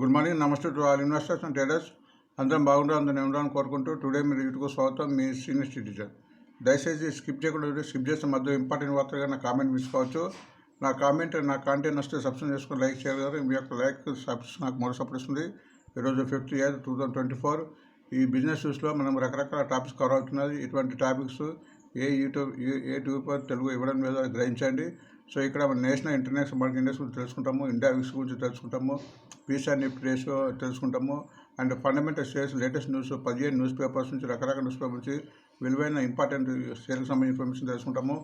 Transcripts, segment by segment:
Good morning నమస్తే to all investors and traders. అందరం బాగుంటారు అందరం ఉండాలని కోరుకుంటూ టుడే మీరు యూట్యూబ్ స్వాగతం. మీ సీనియర్ సిటిజన్. దయచేసి స్కిప్ చేయకుండా స్కిప్ చేసే మధ్య ఇంపార్టెంట్ వార్తగా నా కామెంట్ తీసుకోవచ్చు నా కామెంట్ నా కాంటెంట్ వస్తే సబ్స్క్రైబ్ చేసుకుని లైక్ చేయగలరు మీ యొక్క లైక్ సబ్స్క్రైబ్ నాకు మరో సపోర్ట్ ఇస్తుంది. ఈరోజు fifth year two thousand twenty four. ఈ బిజినెస్ న్యూస్లో మనం రకరకాల టాపిక్స్ కవర్ అవుతున్నది. ఇటువంటి టాపిక్స్ ఏ యూట్యూబ్ ఏ- ఏ తెలుగు ఇవ్వడం మీద గ్రహించండి. సో ఇక్కడ మన నేషనల్ ఇంటర్నేషనల్ మార్కెట్ ఇండెక్స్ గురించి తెలుసుకుంటాము ఇండియా విక్స్ గురించి తెలుసుకుంటాము పీసీఆర్ నిఫ్టీ రేషియో తెలుసుకుంటాము and fundamental shares latest news పదిహేను న్యూస్ పేపర్స్ నుంచి రకరకాల న్యూస్ పేపర్ నుంచి విలువైన ఇంపార్టెంట్ షేర్కి సంబంధించిన ఇన్ఫర్మేషన్ తెలుసుకుంటాము.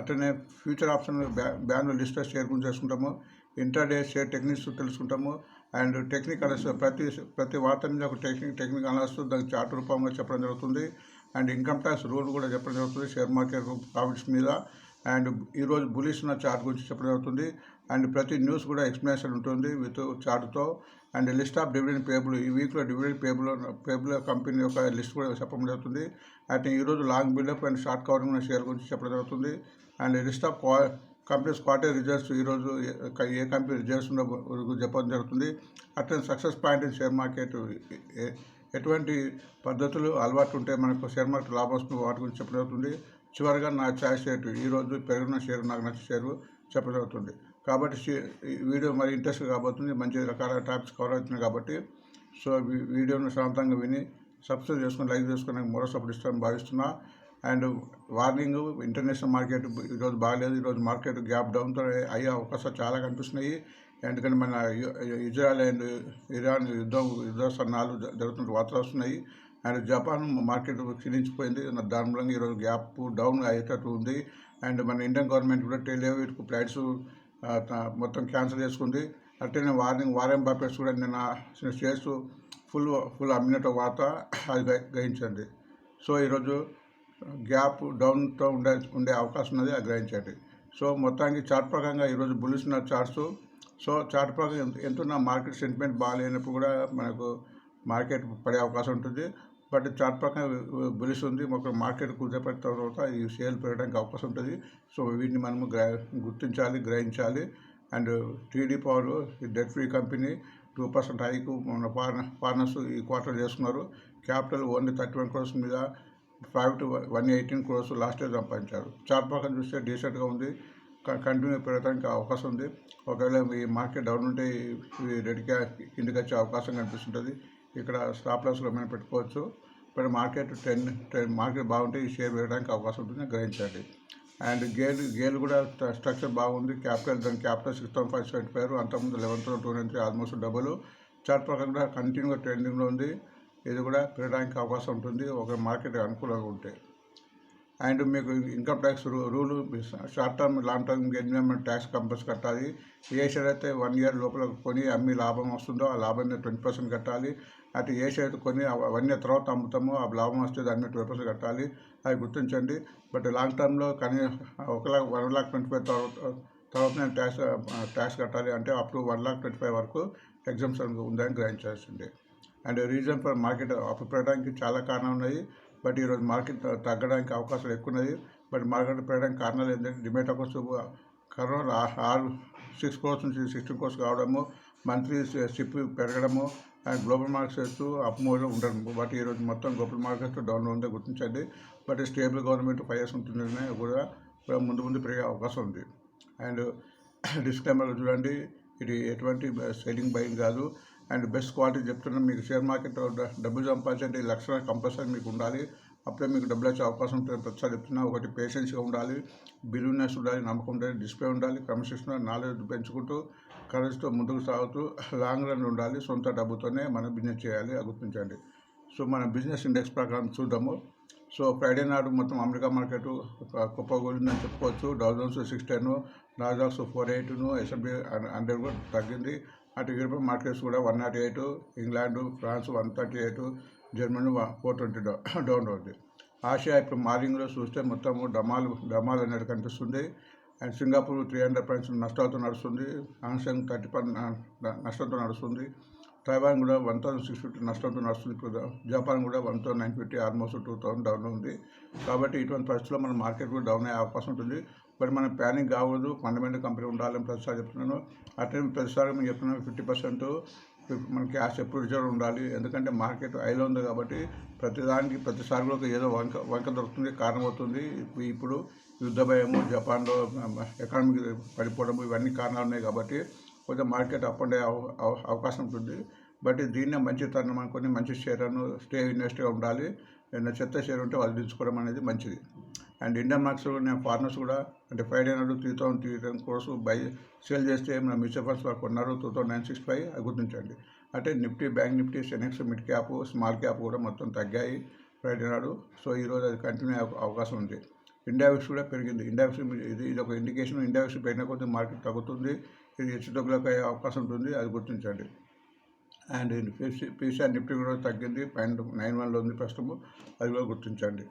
అట్లనే ఫ్యూచర్ ఆప్షన్ బ్యా బ్యాన్ లిస్ట్ షేర్ గురించి తెలుసుకుంటాము. ఇంటర్డే షేర్ టెక్నిక్స్ తెలుసుకుంటాము. అండ్ టెక్నిక్ అనాలిసిస్ ప్రతి ప్రతి వార్త మీద ఒక టెక్నిక్ టెక్నిక్ అనాలిసిస్ దానికి చార్ట్ రూపంగా చెప్పడం జరుగుతుంది. అండ్ ఇన్కమ్ ట్యాక్స్ రూల్ కూడా చెప్పడం జరుగుతుంది షేర్ మార్కెట్ ప్రాఫిట్స్ మీద. అండ్ ఈరోజు బులిష్ ఉన్న చార్ట్ గురించి చెప్పడం జరుగుతుంది. అండ్ ప్రతి న్యూస్ కూడా ఎక్స్ప్లెనేషన్ ఉంటుంది with చార్ట్తో. And list of dividend payable ఈ వీక్లో డివిడెండ్ పేబుల్ పేబుల్ కంపెనీ యొక్క లిస్ట్ కూడా చెప్పడం జరుగుతుంది. అండ్ ఈరోజు long buildup and short covering ఉన్న షేర్ గురించి చెప్పడం జరుగుతుంది. అండ్ లిస్ట్ ఆఫ్ క్వా కంపెనీస్ క్వార్టర్ రిజల్ట్స్ ఈరోజు ఏ- కంపెనీ రిజల్ట్స్ ఉన్న చెప్పడం జరుగుతుంది. అట్లనే సక్సెస్ పాయింట్ షేర్ మార్కెట్ ఎటువంటి పద్ధతులు అలవాటు ఉంటే మనకు షేర్ మార్కెట్ లాభం వస్తుంది వాటి గురించి చెప్పడం జరుగుతుంది. చివరిగా నా ఛాయిస్ షేర్ ఈరోజు పెరిగిన షేర్ నాకు నచ్చిన షేర్ చెప్పడం జరుగుతుంది కాబట్టి వీడియో మరి ఇంట్రెస్ట్ కాబోతుంది. మంచి రకాల టాపిక్స్ కవర్ అవుతున్నాయి కాబట్టి సో వీడియోను శాంతంగా విని సబ్స్క్రైబ్ చేసుకొని లైక్ చేసుకుని మరో సపోర్ట్ ఇస్తామని భావిస్తున్నా. అండ్ వార్నింగ్ ఇంటర్నేషనల్ మార్కెట్ ఈరోజు బాగాలేదు. ఈరోజు మార్కెట్ గ్యాప్ డౌన్తో అయ్యే అవకాశాలు చాలా కనిపిస్తున్నాయి. ఎందుకంటే మన ఇ- ఇజ్రాయెల్ అండ్ ఇరాన్ యుద్ధం యుద్ధ సన్నాలు జరుగుతున్న వార్తలు వస్తున్నాయి. అండ్ జపాన్ మార్కెట్ క్షీణించిపోయింది. దాని మూలంగా ఈరోజు గ్యాప్ డౌన్ అయ్యేటట్టు ఉంది. అండ్ మన ఇండియన్ గవర్నమెంట్ కూడా టెలివిట్ ఫ్లైట్స్ మొత్తం క్యాన్సిల్ చేసుకుంది. అట్లనే వార్నింగ్ వారం బాపెట్స్ కూడా నిన్న షేర్స్ ఫుల్ ఫుల్ అమ్మినట్టు వార్త అది గ్రహించండి. సో ఈరోజు గ్యాప్ డౌన్తో ఉండే ఉండే అవకాశం ఉన్నది అది గ్రహించండి. సో మొత్తానికి చార్ట్ ప్రకారంగా ఈరోజు బులిసిన చార్ట్స్. సో చార్ట్ ప్రకారం ఎంత ఎంత మార్కెట్ సెంటిమెంట్ బాగాలేనప్పుడు కూడా మనకు మార్కెట్ పడే అవకాశం ఉంటుంది. బట్ చార్ట్ ప్రకారం బులిస్ ఉంది. ఒక మార్కెట్ కుదిరిపడిన తర్వాత ఈ సేల్ పెరగడానికి అవకాశం ఉంటుంది. సో వీటిని మనము గ్ర గుర్తించాలి గ్రహించాలి. And TD power debt free company two percent haiku మన పార్నర్స్ ఈ క్వార్టర్ చేసుకున్నారు. Capital only thirty one crores మీద private one eighteen crores last year సంపాదించారు. చార్ట్ ప్రకారం చూస్తే డీసెంట్గా ఉంది. క- కంటిన్యూ పెరగడానికి అవకాశం ఉంది. ఒకవేళ ఈ మార్కెట్ డౌన్ ఉంటే ఇవి రెడీగా కిందికి వచ్చే అవకాశం కనిపిస్తుంటుంది. ఇక్కడ స్టాప్ లాస్లో మనం పెట్టుకోవచ్చు. ఇప్పుడు మార్కెట్ టెన్ టెన్ మార్కెట్ బాగుంటే ఈ షేర్ పెరగడానికి అవకాశం ఉంటుంది గ్రహించండి. అండ్ గేల్ గేల్ కూడా స్ట్రక్చర్ బాగుంది. క్యాపిటల్ దాని capital six thousand five seventy five అంతకుముందు eleven thousand two nine three almost double chart ప్రకారం కూడా కంటిన్యూగా ట్రెండింగ్లో ఉంది. ఇది కూడా పెరగడానికి అవకాశం ఉంటుంది. ఒక మార్కెట్ అనుకూలంగా ఉంటే. అండ్ మీకు ఇన్కమ్ ట్యాక్స్ రూ- rule short term long term enjoyment tax compels కట్టాలి. ఏ షేర్ అయితే వన్ ఇయర్ లోపల కొని అమ్మి లాభం వస్తుందో ఆ లాభం మీద ట్వంటీ పర్సెంట్ కట్టాలి. అటు ఏ షేర్ కొని అవన్నీ తర్వాత అమ్ముతామో ఆ లాభం వస్తే దాని మీద ట్వంటీ పర్సెంట్ కట్టాలి అది గుర్తించండి. బట్ లాంగ్ టర్మ్లో కానీ ఒక lakh one lakh twenty five తర్వాత తర్వాత నేను ట్యాక్స్ ట్యాక్స్ కట్టాలి అంటే up to one lakh twenty five వరకు ఎగ్జామ్షన్ ఉందని గ్రహించాల్సింది అండ్ రీజన్ ఫర్ మార్కెట్ అప్పుడు చాలా కారణాలు ఉన్నాయి. బట్ ఈరోజు మార్కెట్ తగ్గడానికి అవకాశాలు ఎక్కువ ఉన్నాయి బట్ మార్కెట్ పెరగడానికి కారణాలు ఏంటంటే డిమేట్ అకౌంట్స్ కరోనా ఆరు సిక్స్ క్రోర్స్ నుంచి సిక్స్టీన్ క్రోర్స్ కావడము మంత్లీ షిప్ పెరగడము గ్లోబల్ మార్కెట్స్ అప్ మోడ్లో ఉండడం బట్ ఈరోజు మొత్తం గ్లోబల్ మార్కెట్ డౌన్లో ఉందో గుర్తించండి. But stable government five years ఉంటుందని కూడా ముందు ముందు పెరిగే అవకాశం ఉంది. అండ్ డిస్క్లైమర్ చూడండి. ఇది ఎటువంటి సెల్లింగ్ బయింగ్ కాదు. అండ్ బెస్ట్ క్వాలిటీ చెప్తున్నాం మీకు షేర్ మార్కెట్ డబ్బులు సంపాదించండి. లక్షణ కంపల్సరీ మీకు ఉండాలి. అప్పుడే మీకు డబ్బులు వచ్చే అవకాశం ఉంటుంది. ప్రతిసారి చెప్తున్నా ఒకటి పేషెన్స్గా ఉండాలి. బిలీవ్నెస్ ఉండాలి. నమ్మకం ఉండాలి. డిస్ప్లే ఉండాలి. క్రమశిక్షణ నాలెడ్జ్ పెంచుకుంటూ కరెజ్తో ముందుకు సాగుతూ లాంగ్ రన్ ఉండాలి సొంత డబ్బుతోనే మనం బిజినెస్ చేయాలి గుర్తించండి. సో మన బిజినెస్ ఇండెక్స్ ప్రకారం చూద్దాము. సో ఫ్రైడే నాడు మొత్తం అమెరికా మార్కెట్ కుప్పగూలిందని చెప్పుకోవచ్చు. Dow Jones six ten Nasdaq four ఎయిట్ను SMP hundred కూడా తగ్గింది. అటు యూరోపియన్ మార్కెట్స్ కూడా one naught eight England France one thirty eight Germany four twenty down అవుతుంది ఆసియా ఇప్పుడు మార్నింగ్లో చూస్తే మొత్తం డమాల్ డమాల్ అనేది కనిపిస్తుంది. And Singapore three hundred points నష్టాలతో నడుస్తుంది. హాంగ్సాంగ్ థర్టీ పర్ నష్టంతో నడుస్తుంది. తైవాన్ కూడా వన్ థౌసండ్ సిక్స్ ఫిఫ్టీ నష్టంతో నడుస్తుంది. ఇప్పుడు జపాన్ కూడా one thousand nine fifty almost two thousand down ఉంది. కాబట్టి ఇటువంటి పరిస్థితుల్లో మన మార్కెట్ కూడా డౌన్ అయ్యే అవకాశం ఉంటుంది. బట్ మనం ప్యానిక్ కావద్దు ఫండమెంటల్ కంపెనీ ఉండాలని ప్రతిసారి చెప్తున్నాను. అట్లనే ప్రతిసారి మేము చెప్తున్నాను ఫిఫ్టీ పర్సెంట్ మన క్యాష్ ఎప్పుడు రిజర్వ్ ఉండాలి. ఎందుకంటే మార్కెట్ హైలో ఉంది కాబట్టి ప్రతిదానికి ప్రతిసారి కూడా ఏదో వంక వంక దొరుకుతుంది కారణం అవుతుంది ఇప్పుడు యుద్ధ భయము జపాన్లో ఎకానమీ పడిపోవడం ఇవన్నీ కారణాలు ఉన్నాయి కాబట్టి కొంచెం మార్కెట్ అప్ అండ్ అవకాశం ఉంటుంది. బట్ దీన్నే మంచి తరణం అనుకొని మంచి షేర్ను స్టే ఇన్వెస్ట్గా ఉండాలి. చెత్త షేర్ ఉంటే వాళ్ళు తీసుకోవడం అనేది మంచిది. అండ్ ఇండియన్ మార్క్స్ నేను ఫార్మర్స్ కూడా అంటే five hundred three thousand three thousand crores buy sale చేస్తే మన మ్యూచువల్ ఫండ్స్ వాళ్ళు కొన్నారు two thousand nine six five అది గుర్తించండి. అంటే Nifty bank Nifty Sensex mid cap small cap కూడా మొత్తం తగ్గాయి. ఫ్రైడే నాడు సో ఈరోజు అది కంటిన్యూ అవకాశం ఉంది. ఇండియా కూడా పెరిగింది. ఇండెక్స్ ఇది ఇది ఒక ఇండికేషన్ ఇండెక్స్ పెరిగిన కొద్దీ మార్కెట్ తగ్గుతుంది. ఇది హెచ్చుతగ్గులకు అయ్యే అవకాశం ఉంటుంది. అది గుర్తించండి. అండ్ పీసీఆర్ నిఫ్టీ కూడా తగ్గింది. పాయింట్ నైన్ వన్లో ఉంది ప్రస్తుతము. అది కూడా గుర్తించండి.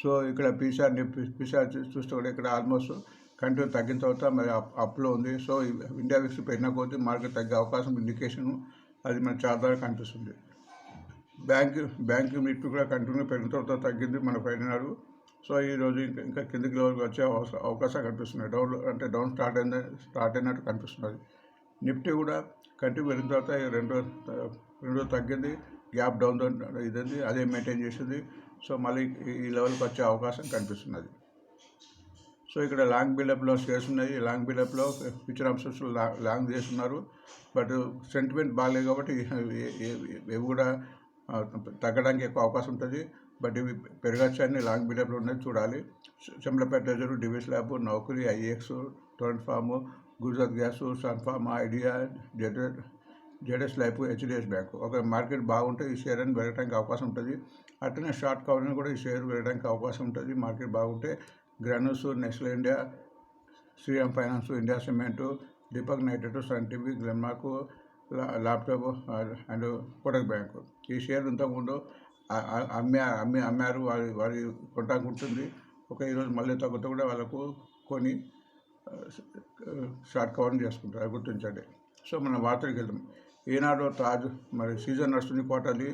సో ఇక్కడ పీసీఆర్ పీసీఆర్ చూస్తే కూడా ఇక్కడ ఆల్మోస్ట్ కంటిన్యూ తగ్గిన తర్వాత మరి అప్ అప్లో ఉంది. సో ఇండియా విక్స్ పెరిగిన కొద్దీ మార్కెట్ తగ్గే అవకాశం ఇండికేషన్ అది మన చాలా ద్వారా కనిపిస్తుంది. బ్యాంక్ బ్యాంక్ నిఫ్టీ కూడా కంటిన్యూ పెరిగిన తర్వాత తగ్గింది మన పైన నాడు. సో ఈరోజు ఇంకా ఇంకా కిందికి లెవెల్కి వచ్చే అవస- అవకాశాలు కనిపిస్తున్నాయి డౌన్ అంటే డౌన్ స్టార్ట్ అయింది స్టార్ట్ అయినట్టు కనిపిస్తున్నది నిఫ్టీ కూడా కంటిన్యూ పెరిగిన తర్వాత రెండు రెండు తగ్గింది. గ్యాప్ డౌన్ ఇదండి అదే మెయింటైన్ చేసింది. సో మళ్ళీ ఈ- లెవెల్కి వచ్చే అవకాశం కనిపిస్తున్నది. సో ఇక్కడ లాంగ్ బిల్డప్లో షేర్స్ ఉన్నాయి. లాంగ్ బిల్డప్లో ఫ్యూచర్ ఆప్షన్స్ లాంగ్ చేస్తున్నారు. బట్ సెంటిమెంట్ బాగాలేదు కాబట్టి ఇవి కూడా తగ్గడానికి ఎక్కువ అవకాశం ఉంటుంది. బట్ ఇవి పెరగచ్చు అని లాంగ్ బిల్డప్లో ఉన్నాయి చూడాలి చెంలపేట reserve Divis lab Naukri IEX Torrent pharma Gujarat gas sun pharma Idea Zydus Zydus life HDFC bank. ఒక మార్కెట్ బాగుంటే ఈ షేర్ అని పెరగడానికి అవకాశం ఉంటుంది. అట్లనే షార్ట్ కవర్ కూడా ఈ షేర్ పెరగడానికి అవకాశం ఉంటుంది. మార్కెట్ బాగుంటే granules Nestle India Shriram finance India cement Deepak nitrate Sun TV Glenmark law- laptop and Kotak bank. ఈ షేర్ ఇంతకుముందు అమ్మే అమ్మే అమ్మారు వారి వారి కొట్టాకు ఉంటుంది ఒక ఈరోజు మళ్ళీ తగ్గుతూ కూడా వాళ్ళకు కొని షార్ట్ కవర్ చేసుకుంటారు అది గుర్తించండి. సో మన వార్తలకు వెళ్దాం. ఈనాడు తాజ్ మరి సీజన్ నడుస్తుంది క్వార్టర్లీ.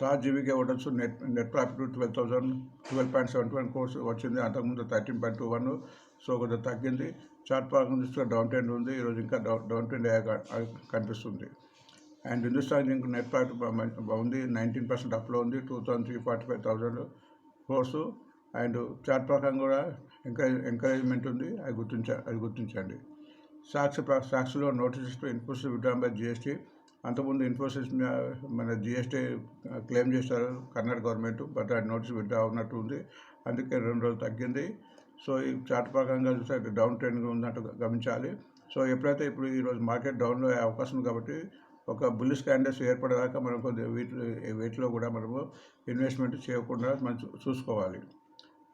తాజ్ జీవికే ఉండొచ్చు net net profit twelve thousand twelve point seven one crores వచ్చింది. అంతకుముందు thirteen point two one so కొద్దిగా తగ్గింది. చార్ట్ పార్క్ చూస్తే డౌన్ ట్రెండ్ ఉంది. ఈరోజు ఇంకా డౌన్ డౌన్ ట్రెండ్ అయ్యా కనిపిస్తుంది. And Hindustan zinc net profit ఉంది బాగుంది. నైన్టీన్ పర్సెంట్ అప్లో ఉంది. Two thousand three forty five thousand crores. And chart ప్రకారం కూడా ఎంకరేజ్ ఎంకరేజ్మెంట్ ఉంది. అది గుర్తించ అది గుర్తించండి. సాక్షి సాక్స్లో సాక్షిలో notices Infosys withdrawn by GST. అంతకుముందు ఇన్ఫోసిస్ మన జిఎస్టీ క్లెయిమ్ చేశారు కర్ణాటక గవర్నమెంట్ బట్ ఆ నోటీస్ విడ్డా ఉన్నట్టు ఉంది. అందుకే రెండు రోజులు తగ్గింది. సో ఈ చార్ట్ ప్రకారంగా చూస్తే డౌన్ ట్రెండ్ ఉన్నట్టు గమనించాలి. సో ఎప్పుడైతే ఇప్పుడు ఈరోజు మార్కెట్ డౌన్లో అయ్యే అవకాశం ఉంది కాబట్టి ఒక బుల్లిష్ క్యాండిల్స్ ఏర్పడేదాకా మనం కొద్దిగా వీటిలో వీటిలో కూడా మనము ఇన్వెస్ట్మెంట్ చేయకుండా మనం చూసుకోవాలి.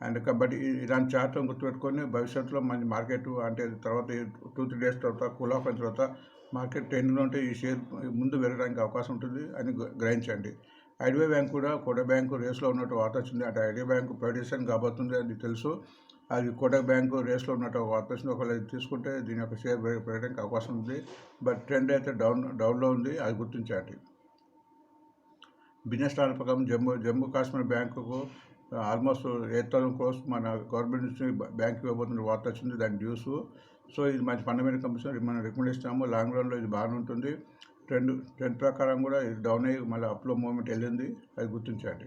అండ్ కాబట్టి ఇలాంటి చార్ట్ గుర్తుపెట్టుకొని భవిష్యత్తులో మన మార్కెట్ అంటే తర్వాత టూ త్రీ డేస్ తర్వాత కూల్ ఆఫ్ అయిన తర్వాత మార్కెట్ ట్రెండ్లో ఉంటే ఈ షేర్ ముందు వెళ్ళడానికి అవకాశం ఉంటుంది. అని గ్రహించండి. ఐడిబిఐ బ్యాంక్ కూడా కోటక్ బ్యాంకు రేస్లో ఉన్నట్టు వార్త వచ్చింది. అంటే ఐడిఐ బ్యాంకు ప్రైవేటైజేషన్ కాబోతుంది అని తెలుసు. అది కోటక్ బ్యాంకు రేస్లో ఉన్నట్టు వార్త వచ్చింది. ఒకవేళ ఇది తీసుకుంటే దీని యొక్క షేర్ పెరగడానికి అవకాశం ఉంది. బట్ ట్రెండ్ అయితే డౌన్ డౌన్లో ఉంది. అది గుర్తించాలి. బిజినెస్ ప్లాన్ ప్రకారం జమ్మూ జమ్మూ కాశ్మీర్ బ్యాంకుకు ఆల్మోస్ట్ ఎయిట్ థౌసండ్ క్రోర్స్ మన గవర్నమెంట్ నుంచి బ్యాంక్ ఇవ్వబోతున్న వార్త వచ్చింది. దాని డ్యూస్ సో ఇది మంచి ఫండమెంటల్ కంపెనీ మనం రికమెండ్ ఇస్తాము లాంగ్ రన్లో ఇది బాగానే ఉంటుంది. ట్రెండ్ ట్రెండ్ ప్రకారం కూడా ఇది డౌన్ అయ్యి మళ్ళీ అప్లో మూమెంట్ వెళ్ళింది అది గుర్తించండి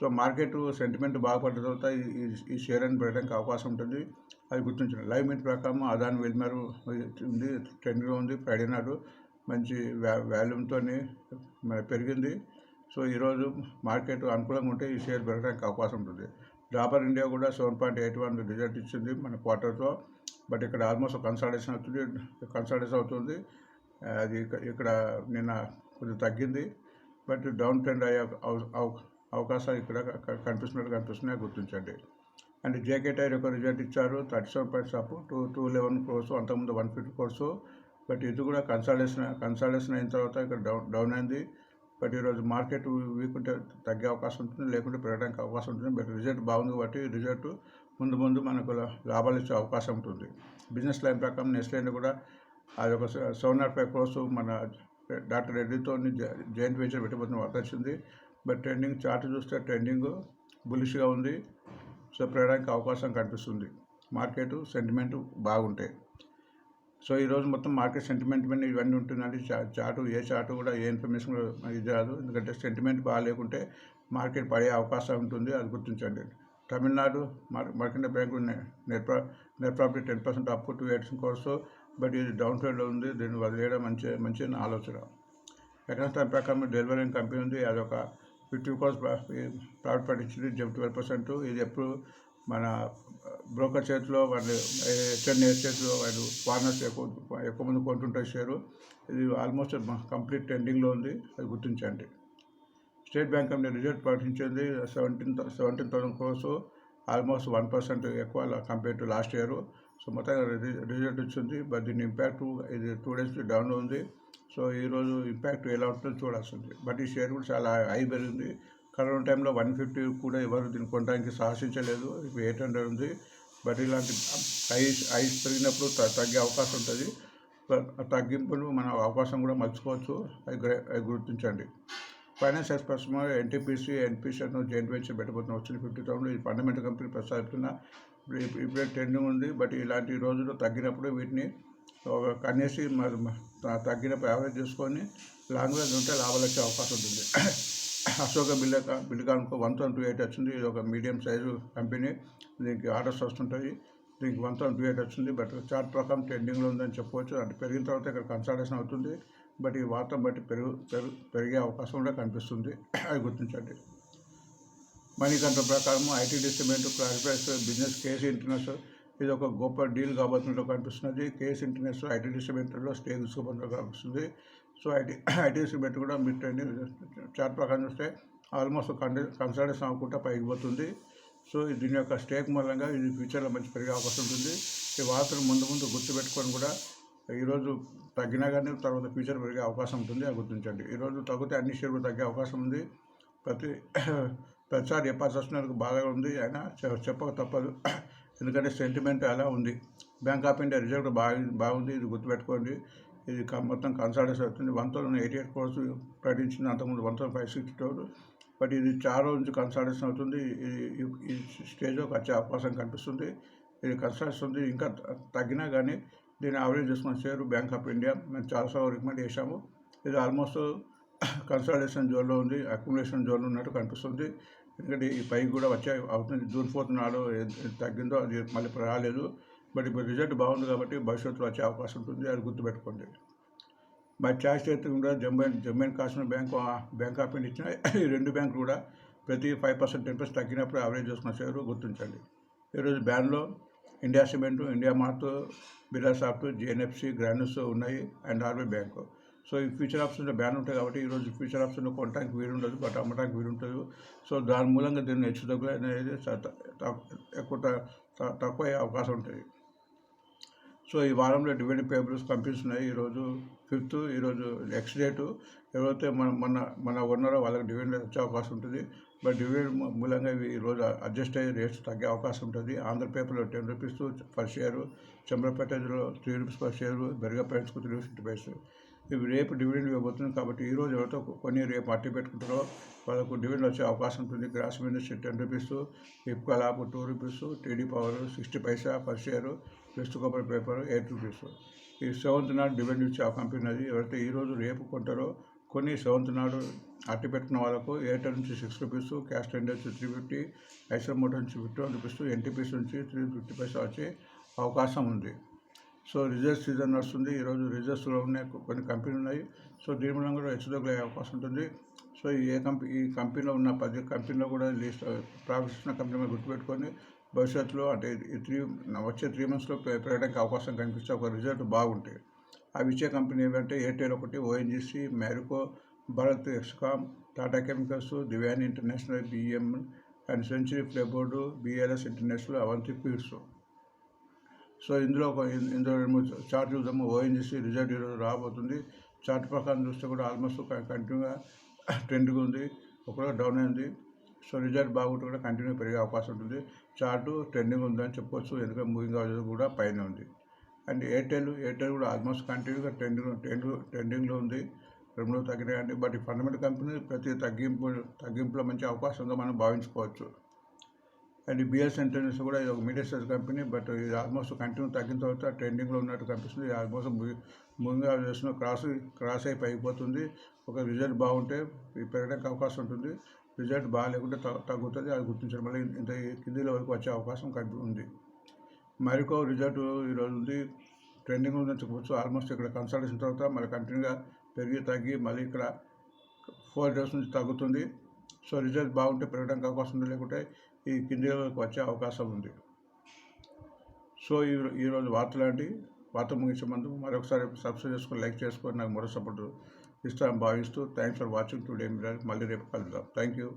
సో మార్కెట్ సెంటిమెంట్ బాగుపడ్డ తర్వాత ఈ- ఈ- షేర్ అని పెట్టడానికి అవకాశం ఉంటుంది. అది గుర్తించండి. లైవ్ మీట్ ప్రకారం అదాని వెల్మేరు ఉంది ట్రెండ్గా ఉంది. ఫ్రైడే నాడు మంచి వ్యా వాల్యూమ్తో పెరిగింది. సో ఈరోజు మార్కెట్ అనుకూలంగా ఉంటే ఈ షేర్ పెరగడానికి అవకాశం ఉంటుంది. డాబర్ ఇండియా కూడా seven point eight one result ఇచ్చింది మన క్వార్టర్తో బట్ ఇక్కడ ఆల్మోస్ట్ కన్సల్టేషన్ అవుతుంది కన్సల్టేషన్ అవుతుంది. అది ఇక్కడ నిన్న కొంచెం తగ్గింది. బట్ డౌన్ ట్రెండ్ అయ్యే అవకాశాలు ఇక్కడ కనిపిస్తున్నట్టు కనిపిస్తున్నాయి. గుర్తించండి. అండ్ జేకే టైర్ యొక్క రిజల్ట్ ఇచ్చారు. Thirty seven points up two two eleven crores అంతకుముందు వన్ ఫిఫ్టీ కోర్సు బట్ ఇది కూడా కన్సల్టేషన్ కన్సల్టేషన్ అయిన తర్వాత ఇక్కడ డౌన్ డౌన్ అయింది. బట్ ఈరోజు మార్కెట్ వీక్ ఉంటే తగ్గే అవకాశం ఉంటుంది. లేకుంటే పెరగడానికి అవకాశం ఉంటుంది. బట్ రిజల్ట్ బాగుంది కాబట్టి రిజల్ట్ ముందు ముందు మనకు లాభాలు ఇచ్చే అవకాశం ఉంటుంది. బిజినెస్ లైన్ ప్రకారం నెక్స్ట్ కూడా అది ఒక సెవెన్ నాట్ ఫైవ్ క్రోర్స్ మన డాక్టర్ రెడ్డితో జాయింట్ వెంచర్ పెట్టబోతున్న వార్త వచ్చింది. బట్ ట్రెండింగ్ చార్ట్ చూస్తే ట్రెండింగ్ బులిష్గా ఉంది. సో పెరగడానికి అవకాశం కనిపిస్తుంది. మార్కెట్ సెంటిమెంట్ బాగుంటాయి సో ఈరోజు మొత్తం మార్కెట్ సెంటిమెంట్ మీద ఇవన్నీ ఉంటుందండి చా- చాటు ఏ చాటు కూడా ఏ ఇన్ఫర్మేషన్ కూడా ఇది రాదు. ఎందుకంటే సెంటిమెంట్ బాగాలేకుంటే మార్కెట్ పడే అవకాశం ఉంటుంది. అది గుర్తించండి. తమిళనాడు మార్ మార్కెట్ బ్యాంకు నెట్ ప్రా net profit ten percent up to eights crores. But ఇది డౌన్ ట్రెండ్లో ఉంది దీన్ని వదిలేయడం మంచి మంచి ఆలోచన. ఎకనామిక్ టైం ప్రకారం డెలివరీ కంపెనీ ఉంది అదొక ఫిఫ్టీ కోర్స్ ప్రాఫిట్ పట్టించింది జబ్ ట్వెల్వ్ పర్సెంట్. ఇది ఎప్పుడు మన బ్రోకర్ చేతిలో వాళ్ళు టెన్ చేతిలో వాళ్ళు ఫార్నర్స్ ఎక్కువ ఎక్కువ మంది కొంటుంటారు షేరు. ఇది ఆల్మోస్ట్ కంప్లీట్ ట్రెండింగ్లో ఉంది అది గుర్తించండి. స్టేట్ బ్యాంక్ ఆఫ్ రిజల్ట్ ప్రకటించింది seventeen seventeen thousand crores almost one percent ఎక్కువ compare to last year. So మొత్తంగా రి- రిజల్ట్ వచ్చింది. బట్ దీని ఇంపాక్ట్ ఇది టూ డేస్ డౌన్ ఉంది. సో ఈరోజు ఇంపాక్ట్ ఎలా ఉంటుందో చూడాల్సింది. బట్ ఈ షేర్ కూడా చాలా హై పెరిగింది. కరోనా టైంలో వన్ ఫిఫ్టీ కూడా ఎవరు దీన్ని కొనడానికి సాహసించలేదు. ఇప్పుడు ఎయిట్ హండ్రెడ్ ఉంది. బట్ ఇలాంటి ఐస్ ఐస్ పెరిగినప్పుడు తగ్గే అవకాశం ఉంటుంది. తగ్గింపును తగ్గింపులు మన అవకాశం కూడా మర్చిపోవచ్చు. అది గుర్తించండి. Finance experts NTPC NPC joint venture పెట్టబోతున్న. వచ్చిన ఫిఫ్టీ థౌసండ్ ఇది ఫండమెంటల్ కంపెనీ ప్రస్తావిస్తున్న ఇప్పుడే ట్రెండింగ్ ఉంది. బట్ ఇలాంటి రోజులు తగ్గినప్పుడు వీటిని ఒక కనేసి మరి తగ్గినప్పుడు యావరేజ్ చేసుకొని లాంగ్వేజ్ ఉంటే లాభాలు వచ్చే అవకాశం ఉంటుంది. అశోక బిల్డక బిల్డకాన్కు వన్ థౌసండ్ టూ ఎయిట్ వచ్చింది. ఇది ఒక మీడియం సైజు కంపెనీ. దీనికి ఆర్డర్స్ వస్తుంటాయి. దీనికి వన్ థౌసండ్ టూ ఎయిట్ వచ్చింది. బట్ చార్ట్ ప్రకారం ట్రెండింగ్లో ఉందని చెప్పవచ్చు అంటే పెరిగిన తర్వాత ఇక్కడ కన్సల్టేషన్ అవుతుంది. బట్ ఈ వార్త బట్టి పెరుగు పెరుగు పెరిగే అవకాశం కూడా కనిపిస్తుంది. అది గుర్తించండి. మనీ కంట్రోల్ ప్రకారం IT distribute clarifies business case international. ఇది ఒక గొప్ప డీల్ కాబోతున్నట్టు కనిపిస్తున్నది కేసు ఇంటర్నేషనల్ ఐటీ డిస్ట్రిబ్యూటర్లో స్టే తీసుకోబోతున్నట్టు కనిపిస్తుంది. సో ఐటీ ఐటీ డిస్ట్రిబ్యూటర్ కూడా మిడ్ ట్రెండింగ్ చార్ట్ ప్రకారం చూస్తే ఆల్మోస్ట్ కన్సల్టేషన్ అవ్వకుండా పైకి పోతుంది. సో దీని యొక్క స్టేక్ మూలంగా ఇది ఫ్యూచర్లో మంచి పెరిగే అవకాశం ఉంటుంది. ఈ వార్తను ముందు ముందు గుర్తుపెట్టుకొని కూడా ఈరోజు తగ్గినా కానీ తర్వాత ఫ్యూచర్ పెరిగే అవకాశం ఉంటుంది అది గుర్తించండి. ఈరోజు తగ్గితే అన్ని షేర్లు తగ్గే అవకాశం ఉంది. ప్రతి ప్రతిసారి చెప్పాల్సి వస్తున్నందుకు బాగా ఉంది అయినా చెప్పక తప్పదు. ఎందుకంటే సెంటిమెంట్ అలా ఉంది. బ్యాంక్ ఆఫ్ ఇండియా రిజల్ట్ బాగా బాగుంది. ఇది గుర్తుపెట్టుకోండి. ఇది మొత్తం కన్సల్టేషన్ అవుతుంది. One thousand eighty eight crores ప్రకటించింది. అంతకుముందు one thousand five sixty two but ఇది చాలా రోజు నుంచి కన్సల్టెన్స్ అవుతుంది. ఇది ఈ- ఈ స్టేజ్లోకి వచ్చే అవకాశం కనిపిస్తుంది. ఇది కన్సల్టెన్స్ ఉంది. ఇంకా తగ్గినా కానీ దీన్ని యావరేజ్ చేసుకున్న షేరు బ్యాంక్ ఆఫ్ ఇండియా మేము చాలాసార్లు రికమెండ్ చేశాము. ఇది ఆల్మోస్ట్ కన్సల్టేషన్ జోన్లో ఉంది. అక్యుములేషన్ జోన్లో ఉన్నట్టు కనిపిస్తుంది. ఎందుకంటే ఈ పైకి కూడా వచ్చే అవుతుంది జూన్ ఫోర్త్ నాడు తగ్గిందో అది మళ్ళీ రాలేదు. బట్ ఇప్పుడు రిజల్ట్ బాగుంది కాబట్టి భవిష్యత్తులో వచ్చే అవకాశం ఉంటుంది. అది గుర్తుపెట్టుకోండి. మరి ఛార్జ్ చేతి కూడా Jammu and Jammu and Kashmir bank bank of India ఇచ్చిన ఈ రెండు బ్యాంకులు కూడా ప్రతి ఫైవ్ పర్సెంట్ టెన్ పర్సెంట్ తగ్గినప్పుడు యావరేజ్ చేసుకున్న షేరు గుర్తించండి. ఈరోజు బ్యాన్లో India cement India mart Birla soft GNFC Granules ఉన్నాయి and R B bank. So ఈ ఫ్యూచర్ ఆప్షన్లో బ్యాన్ ఉంటాయి కాబట్టి ఈరోజు ఫ్యూచర్ ఆప్షన్లో కొనడానికి వీలు ఉండదు బట్ అమ్మడానికి వీలు ఉంటుంది సో దాని మూలంగా దీన్ని హెచ్చు తగ్గులు అనేది ఎక్కువ తక్కువ అయ్యే అవకాశం ఉంటుంది. సో ఈ వారంలో డివిడెండ్ పేపర్స్ పంపిస్తున్నాయి. ఈరోజు ఫిఫ్త్ ఈరోజు నెక్స్ట్ డేటు. ఎవరైతే మన మన మన ఉన్నారో వాళ్ళకి డివిడెండ్ వచ్చే అవకాశం ఉంటుంది. బట్ డివిడెండ్ మూలంగా ఇవి ఈరోజు అడ్జస్ట్ అయ్యి రేట్స్ తగ్గే అవకాశం ఉంటుంది. ఆంధ్ర పేపర్లో టెన్ రూపీస్ పర్ షేరు చంద్రపేటలో త్రీ రూపీస్ పర్ షేరు బెరగపేటకు త్రీ ఫిఫ్టీ పైస్. ఇవి రేపు డివిడెండ్ ఇవ్వబోతుంది కాబట్టి ఈ రోజు ఎవరితో కొన్ని రేపు అట్టి పెట్టుకుంటారో వాళ్ళకు డివిడెండ్ వచ్చే అవకాశం ఉంటుంది. Grass ministry ten rupees Ipca lab two rupees TD power sixty paisa per share west కొబ్బరి పేపర్ ఎయిట్ రూపీస్. ఈ సెవెంత్ నాడు డివిడెండ్ ఇచ్చే కంపెనీ అది ఎవరైతే ఈరోజు రేపు కొంటారో కొన్ని సెవెంత్ నాడు అట్టి పెట్టుకున్న వాళ్ళకు ఎయిర్టెల్ నుంచి సిక్స్ రూపీస్ క్యాష్ టెండర్ నుంచి త్రీ ఫిఫ్టీ ఐసర్ మోటార్ నుంచి ఫిఫ్టీ వన్ రూపీస్ ఎన్టీపీస్ నుంచి త్రీ ఫిఫ్టీ పైసా వచ్చే అవకాశం ఉంది. సో రిజర్వ్ సీజన్ నడుస్తుంది. ఈరోజు రిజర్వ్స్లో ఉన్నాయి కొన్ని కంపెనీలు ఉన్నాయి. సో దీని మూలంగా కూడా హెచ్చుతగ్గులు అయ్యే అవకాశం ఉంటుంది. సో ఏ కంపెనీ ఈ కంపెనీలో ఉన్న పది కంపెనీలో కూడా లిస్ట్ ప్రాఫిట్స్ ఉన్న కంపెనీ మీద గుర్తుపెట్టుకొని భవిష్యత్తులో అంటే ఈ త్రీ వచ్చే త్రీ మంత్స్లో పెరగడానికి అవకాశం కనిపిస్తే ఒక రిజల్ట్ బాగుంటాయి. అవి ఇచ్చే కంపెనీ ఏమంటే ఎయిర్టెల్ ఒకటి ONGC Marico Bharat ఎక్స్కామ్ Tata chemicals Divyani international BM and century plyboard BLS international Avanti feeds so ఇందులో ఒక ఇందులో రెండు చార్ట్ చూద్దాము. ఓఎన్జీసీ రిజల్ట్ ఈరోజు రాబోతుంది. చార్ట్ ప్రకారం చూస్తే కూడా ఆల్మోస్ట్ కంటిన్యూగా ట్రెండ్గా ఉంది. ఒకరోజు డౌన్ అయింది. సో రిజల్ట్ బాగుంటే కూడా కంటిన్యూ పెరిగే అవకాశం ఉంటుంది. చార్టు ట్రెండింగ్ ఉందని చెప్పొచ్చు. ఎందుకంటే మూవింగ్ అవరేజ్ కూడా పైన ఉంది. అండ్ ఎయిర్టెల్ ఎయిర్టెల్ కూడా ఆల్మోస్ట్ కంటిన్యూగా ట్రెండింగ్ ట్రెండ్ ట్రెండింగ్లో ఉంది. రెండు మూడు తగ్గినాయండి బట్ ఈ ఫండమెంటల్ కంపెనీ ప్రతి తగ్గింపు తగ్గింపులో మంచి అవకాశంగా మనం భావించుకోవచ్చు. అండ్ బిఎస్ ఇంటర్నెట్స్ కూడా ఇది ఒక మీడియా సైజ్ కంపెనీ బట్ ఇది ఆల్మోస్ట్ కంటిన్యూ తగ్గిన తర్వాత ట్రెండింగ్లో ఉన్నట్టు కనిపిస్తుంది. ఇది ఆల్మోస్ట్ ముందుగా చేసిన క్రాస్ క్రాస్ అయిపోయి అయిపోతుంది. ఒక రిజల్ట్ బాగుంటే ఇది పెరగడానికి అవకాశం ఉంటుంది. రిజల్ట్ బాగాలేకుంటే తగ్గుతుంది. అది గుర్తించడం వల్ల ఇంత కింది వరకు వచ్చే అవకాశం కనిపి ఉంది. మరికో రిజల్ట్ ఈరోజు ఉంది. ట్రెండింగ్ ఉందని చెప్పవచ్చు ఆల్మోస్ట్ ఇక్కడ కన్సల్టేషన్ తర్వాత మళ్ళీ కంటిన్యూగా పెరిగి తగ్గి మళ్ళీ ఇక్కడ ఫోర్ డేస్ నుంచి తగ్గుతుంది. సో రిజల్ట్ బాగుంటే పెరగడానికి అవకాశం ఉంది లేకుంటే ఈ కింది వచ్చే అవకాశం ఉంది. సో ఈ ఈరోజు వార్త లాంటి వార్త ముగించే ముందు మరొకసారి సబ్స్క్రైబ్ చేసుకొని లైక్ చేసుకొని నాకు మరో సపోర్ట్ ఇస్తాను భావిస్తూ థ్యాంక్స్ ఫర్ వాచింగ్ టుడే మళ్ళీ రేపు కలుద్దాం. Thank you.